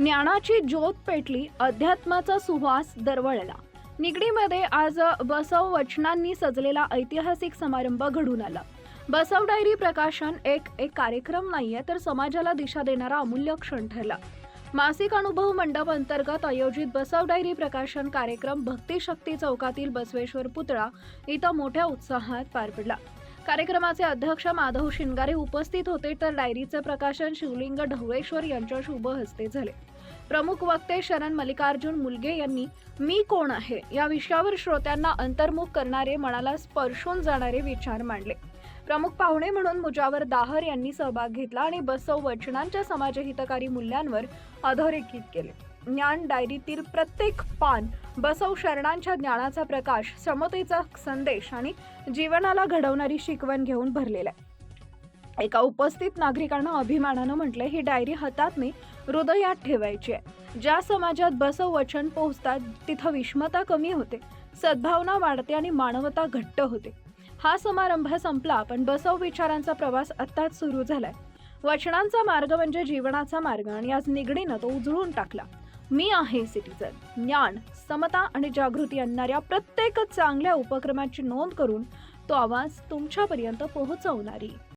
ज्ञानाची ज्योत पेटली अध्यात्माचा सुवास दरवळला. निगडीमध्ये आज बसव वचनांनी सजलेला ऐतिहासिक समारंभ घडून आला. बसव डायरी प्रकाशन एक एक कार्यक्रम नाहीये तर समाजाला दिशा देणारा अमूल्य क्षण ठरला. मासिक अनुभव मंडप अंतर्गत आयोजित बसव डायरी प्रकाशन कार्यक्रम भक्ती शक्ती चौकातील बसवेश्वर पुतळा इथं मोठ्या उत्साहात पार पडला. कार्यक्रमाचे अध्यक्ष माधव शिंगारे उपस्थित होते तर डायरीचे प्रकाशन शिवलिंग ढवळेश्वर यांच्या शुभ हस्ते झाले. प्रमुख वक्ते शरण मल्लिकार्जुन मुलगे यांनी मी कोण आहे? या विषयावर श्रोत्यांना अंतर्मुख करणारे मनाला स्पर्शून जाणारे विचार मांडले. प्रमुख पाहुणे म्हणून मुजावर दाहर यांनी सहभाग घेतला आणि बसव वचनांच्या समाजहितकारी मूल्यांवर अधोरेखित केले. ज्ञान डायरीतील प्रत्येक पान बसव शरणांच्या ज्ञानाचा प्रकाश समतेचा संदेश आणि जीवनाला घडवणारी शिकवण घेऊन भरलेला आहे. एका उपस्थित नागरिकांना अभिमानानं म्हटलं ही डायरी हातात मी हृदयात ठेवायची आहे. ज्या समाजात बसव वचन पोहोचतात तिथं विषमता कमी होते सद्भावना वाढते आणि मानवता घट्ट होते. हा समारंभ संपला पण बसव विचारांचा प्रवास आत्ताच सुरू झालाय. वचनांचा मार्ग म्हणजे जीवनाचा मार्ग आणि आज निगडीनं तो उजळून टाकला. मी आहे सिटीजन ज्ञान समता आणि जागृती आणणाऱ्या प्रत्येक चांगल्या उपक्रमाची नोंद करून तो आवाज तुमच्यापर्यंत पोहोचवणारी.